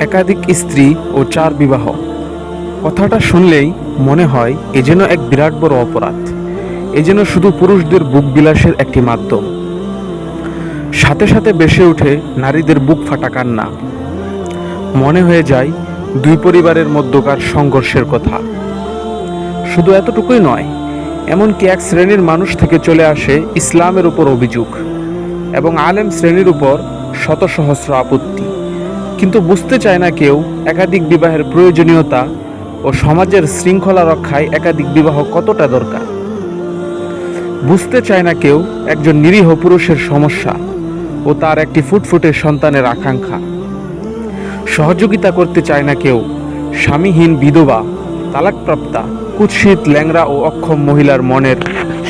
একাধিক স্ত্রী ও চার বিবাহ। কথাটা শুনলেই মনে হয় এ যেন এক বিরাট বড় অপরাধ। এ যেন শুধু পুরুষদের বুক বিলাসের একটি মাধ্যম। সাথে সাথে বেসে ওঠে নারীদের বুক ফাটা কান্না। মনে হয়ে যায় দুই পরিবারের মধ্যকার সংঘর্ষের কথা। শুধু এতটুকুই নয়, এমনকি এক শ্রেণির মানুষ থেকে চলে আসে ইসলামের উপর অভিযোগ এবং আলেম শ্রেণির উপর শত সহস্র আপত্তি। কিন্তু বুঝতে চায় না কেউ একাধিক বিবাহের প্রয়োজনীয়তা ও সমাজের শৃঙ্খলা রক্ষায় একাধিক বিবাহ কতটা দরকার। বুঝতে চায় না কেউ একজন নিরীহ পুরুষের সমস্যা ও তার একটি ফুটফুটে সন্তানের আকাঙ্ক্ষা। সহযোগিতা করতে চায় না কেউ স্বামীহীন বিধবা, তালাকপ্রাপ্তা, কুৎসিত ল্যাংরা ও অক্ষম মহিলার মনের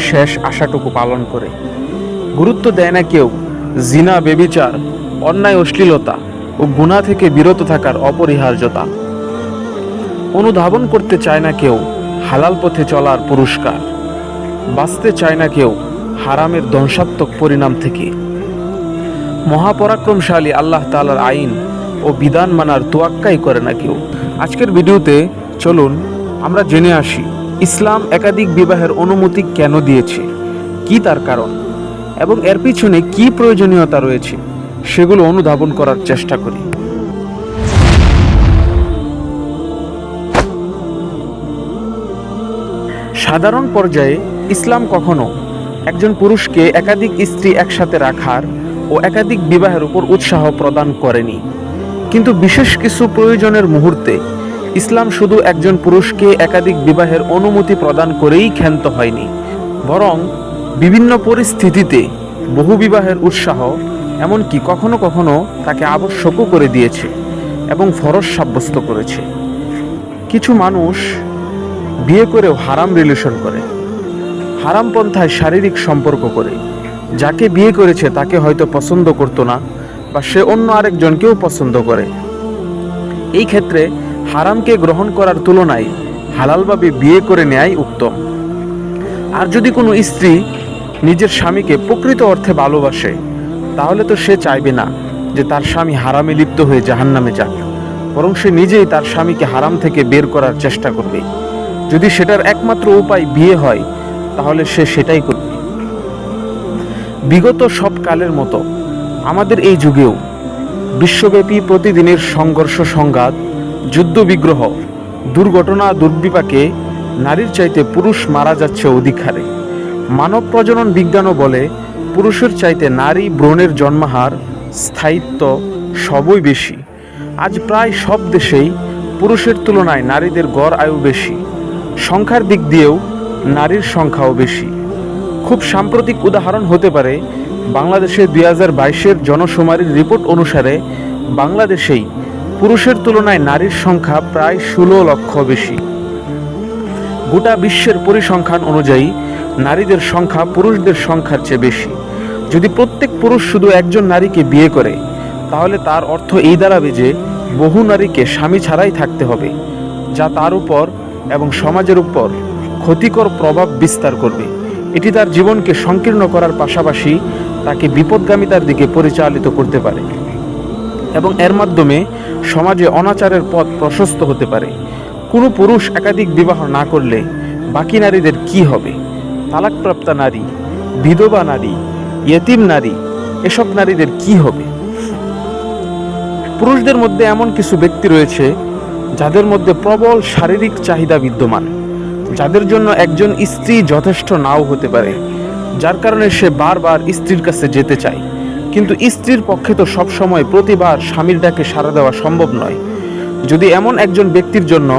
শেষ আশাটুকু পালন করে। গুরুত্ব দেয় না কেউ জিনা, বেবিচার, অন্যায় অশ্লীলতা। ও গুণা থেকে বিরত থাকার অপরিহার্যতা। অনুধাবন করতে চায় না কেউ হালাল পথে চলার পুরস্কার। বাঁচতে চায় না কেউ হারামের ধ্বংসাত্মক পরিণাম থেকে। মহাপরাক্রমশালী আল্লাহ তালার আইন ও বিধান মানার তোয়াক্কাই করে না কেউ। আজকের ভিডিওতে চলুন আমরা জেনে আসি, ইসলাম একাধিক বিবাহের অনুমতি কেন দিয়েছে? কি তার কারণ? এবং এর পিছনে কি প্রয়োজনীয়তা রয়েছে? সেগুলো অনুধাবন করার চেষ্টা করি। সাধারণ পর্যায়ে ইসলাম কখনো একজন পুরুষকে একাধিক স্ত্রী একসাথে রাখার ও একাধিক বিবাহের উপর উৎসাহ প্রদান করেনি। কিন্তু বিশেষ কিছু প্রয়োজনের মুহূর্তে ইসলাম শুধু একজন পুরুষকে একাধিক বিবাহের অনুমতি প্রদান করেই ক্ষান্ত হয়নি, বরং বিভিন্ন পরিস্থিতিতে বহু বিবাহের উৎসাহ এমনকি কখনো কখনো তাকে আবশ্যকও করে দিয়েছে এবং ফরজ সাব্যস্ত করেছে। কিছু মানুষ বিয়ে করেও হারাম রিলেশন করে, হারাম পন্থায় শারীরিক সম্পর্ক করে। যাকে বিয়ে করেছে তাকে হয়তো পছন্দ করতো না বা সে অন্য আরেকজনকেও পছন্দ করে। এই ক্ষেত্রে হারামকে গ্রহণ করার তুলনায় হালালভাবে বিয়ে করে নেয়াই উত্তম। আর যদি কোনো স্ত্রী নিজের স্বামীকে প্রকৃত অর্থে ভালোবাসে তাহলে তো সে চাইবে না যে তার স্বামী হারামে লিপ্ত হয়ে জাহান্নামে যাক। বরং সে নিজেই তার স্বামীকে হারাম থেকে বের করার চেষ্টা করবে। যদি সেটার একমাত্র উপায় বিয়ে হয়, তাহলে সে সেটাই করবে। বিগত সব কালের মতো, আমাদের এই যুগেও বিশ্বব্যাপী প্রতিদিনের সংঘর্ষ, সংঘাত, যুদ্ধ বিগ্রহ, দুর্ঘটনা, দুর্বিপাকে নারীর চাইতে পুরুষ মারা যাচ্ছে অধিক হারে। মানব প্রজনন বিজ্ঞানও বলে পুরুষের চাইতে নারী ব্রণের জন্মাহার স্থায়িত্ব সবই বেশি। আজ প্রায় সব দেশেই পুরুষের তুলনায় নারীদের গড় আয়ু বেশি। সংখ্যার দিক দিয়েও নারীর সংখ্যাও বেশি। খুব সাম্প্রতিক উদাহরণ হতে পারে, বাংলাদেশে দুই হাজার বাইশের জনশুমারির রিপোর্ট অনুসারে বাংলাদেশেই পুরুষের তুলনায় নারীর সংখ্যা প্রায় ষোলো লক্ষ বেশি। গোটা বিশ্বের পরিসংখ্যান অনুযায়ী নারীদের সংখ্যা পুরুষদের সংখ্যার চেয়ে বেশি। যদি প্রত্যেক পুরুষ শুধু একজন নারীকে বিয়ে করে, তাহলে তার অর্থ এই দাঁড়াবে যে বহু নারীকে স্বামী ছাড়াই থাকতে হবে, যা তার উপর এবং সমাজের উপর ক্ষতিকর প্রভাব বিস্তার করবে। এটি তার জীবনকে সংকীর্ণ করার পাশাপাশি তাকে বিপদগামিতার দিকে পরিচালিত করতে পারে এবং এর মাধ্যমে সমাজে অনাচারের পথ প্রশস্ত হতে পারে। কোনো পুরুষ একাধিক বিবাহ না করলে বাকি নারীদের কি হবে? তালাকপ্রাপ্তা নারী, বিধবা নারী ইয়েতিম নারী, এসব নারীদের কি হবে? পুরুষদের মধ্যে এমন কিছু ব্যক্তি রয়েছে যাদের মধ্যে প্রবল শারীরিক চাহিদা বিদ্যমান, যাদের জন্য একজন স্ত্রী যথেষ্ট নাও হতে পারে, যার কারণে সে বারবার স্ত্রীর কাছে যেতে চায়। কিন্তু স্ত্রীর পক্ষে তো সবসময় প্রতিবার স্বামীর ডাকে সাড়া দেওয়া সম্ভব নয়। যদি এমন একজন ব্যক্তির জন্য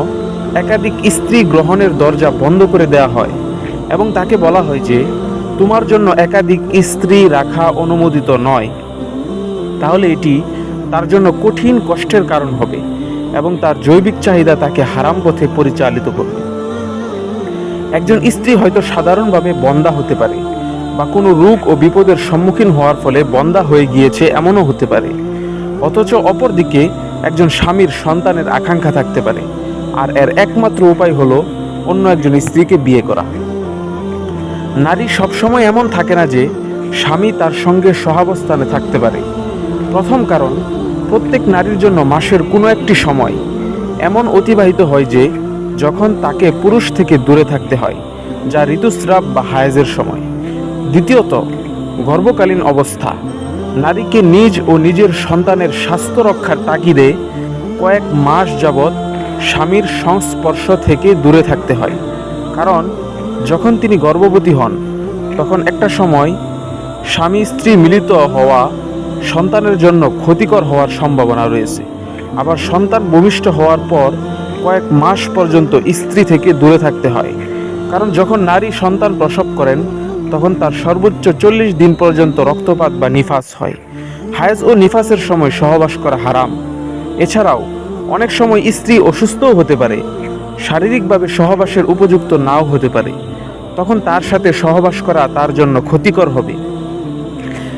একাধিক স্ত্রী গ্রহণের দরজা বন্ধ করে দেওয়া হয়, এবং তাকে বলা হয় যে তোমার জন্য একাধিক স্ত্রী রাখা অনুমোদিত নয়। তাহলে এটি তার জন্য কঠিন কষ্টের কারণ হবে এবং তার জৈবিক চাহিদা তাকে হারাম পথে পরিচালিত করবে। একজন স্ত্রী হয়তো সাধারণভাবে বন্দা হতে পারে বা কোনো রোগ ও বিপদের সম্মুখীন হওয়ার ফলে বন্দা হয়ে গিয়েছে এমনও হতে পারে। অথচ অপরদিকে একজন স্বামীর সন্তানের আকাঙ্ক্ষা থাকতে পারে। আর এর একমাত্র উপায় হলো অন্য একজন স্ত্রীকে বিয়ে করা। নারী সবসময় এমন থাকে না যে স্বামী তার সঙ্গে সহাবস্থানে থাকতে পারে। প্রথম কারণ, প্রত্যেক নারীর জন্য মাসের কোনো একটি সময় এমন অতিবাহিত হয় যে যখন তাকে পুরুষ থেকে দূরে থাকতে হয়, যা ঋতুস্রাব বা হায়েজের সময়। দ্বিতীয়ত, গর্ভকালীন অবস্থা। নারীকে নিজ ও নিজের সন্তানের স্বাস্থ্য রক্ষার তাগিদে কয়েক মাস যাবৎ স্বামীর সংস্পর্শ থেকে দূরে থাকতে হয়। কারণ যখন তিনি গর্ভবতী হন, তখন একটা সময় স্বামী স্ত্রী মিলিত হওয়া সন্তানের জন্য ক্ষতিকর হওয়ার সম্ভাবনা রয়েছে। আবার সন্তান ভূমিষ্ঠ হওয়ার পর কয়েক মাস পর্যন্ত স্ত্রী থেকে দূরে থাকতে হয়। কারণ যখন নারী সন্তান প্রসব করেন, তখন তার সর্বোচ্চ চল্লিশ দিন পর্যন্ত রক্তপাত বা নিফাস হয়। হায়েজ ও নিফাসের সময় সহবাস করা হারাম। এছাড়াও, অনেক সময় স্ত্রী অসুস্থও হতে পারে, শারীরিকভাবে সহবাসের উপযুক্ত নাও হতে পারে। তখন তার সাথে সহবাস করা তার জন্য ক্ষতিকর হবে।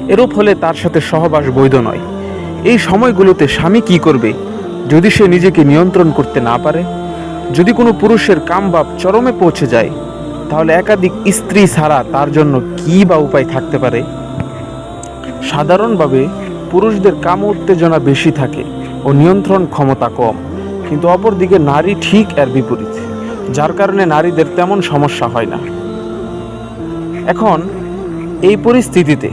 এরূপ হলে তার সাথে সহবাস বৈধ নয়। এই সময়গুলোতে স্বামী কি করবে? যদি সে নিজেকে নিয়ন্ত্রণ করতে না পারে? যদি কোনো পুরুষের কামবাপ চরমে পৌঁছে যায়, তাহলে একাধিক স্ত্রী ছাড়া তার জন্য কী বা উপায় থাকতে পারে? সাধারণভাবে পুরুষদের কাম উত্তেজনা বেশি থাকে ও নিয়ন্ত্রণ ক্ষমতা কম। কিন্তু অপরদিকে নারী ঠিক এর বিপরীত, যার কারণে নারীদের তেমন সমস্যা হয় না। এখন এই পরিস্থিতিতে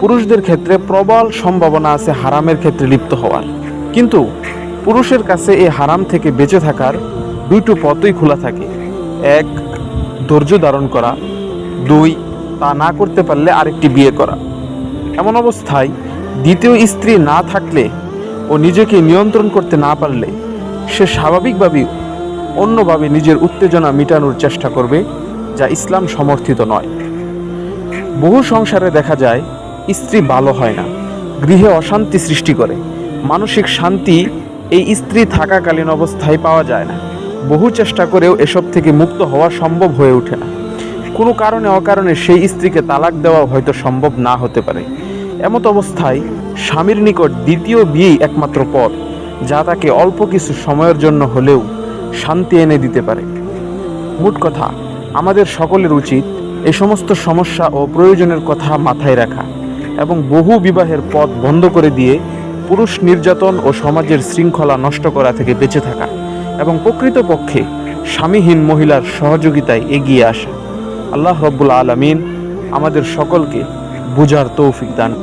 পুরুষদের ক্ষেত্রে প্রবল সম্ভাবনা আছে হারামের ক্ষেত্রে লিপ্ত হওয়ার। কিন্তু পুরুষের কাছে এই হারাম থেকে বেঁচে থাকার দুটো পথই খোলা থাকে। এক, ধৈর্য ধারণ করা। দুই, তা না করতে পারলে আরেকটি বিয়ে করা। এমন অবস্থায় দ্বিতীয় স্ত্রী না থাকলে ও নিজেকে নিয়ন্ত্রণ করতে না পারলে সে স্বাভাবিকভাবেই অন্যভাবে নিজের উত্তেজনা মেটানোর চেষ্টা করবে। যা ইসলাম সমর্থিত নয়। বহু সংসারে দেখা যায়, স্ত্রী ভালো হয় না, গৃহে অশান্তি সৃষ্টি করে। মানসিক শান্তি এই স্ত্রী থাকাকালীন অবস্থায় পাওয়া যায় না। বহু চেষ্টা করেও এসব থেকে মুক্ত হওয়া সম্ভব হয়ে ওঠে না। কোনো কারণে অকারণে সেই স্ত্রীকে তালাক দেওয়া হয়তো সম্ভব না হতে পারে। এমত অবস্থায় স্বামীর নিকট দ্বিতীয় বিয়েই একমাত্র পথ, যা তাকে অল্প কিছু সময়ের জন্য হলেও শান্তি এনে দিতে পারে। মোট কথা আমাদের সকলের উচিত এই সমস্ত সমস্যা ও প্রয়োজনের কথা মাথায় রাখা এবং বহু বিবাহের পথ বন্ধ করে দিয়ে পুরুষ নির্যাতন ও সমাজের শৃঙ্খলা নষ্ট করা থেকে বেঁচে থাকা এবং প্রকৃতপক্ষে স্বামীহীন মহিলার সহযোগিতায় এগিয়ে আসা। আল্লাহ রব্বুল আলমিন আমাদের সকলকে বুঝার তৌফিক দান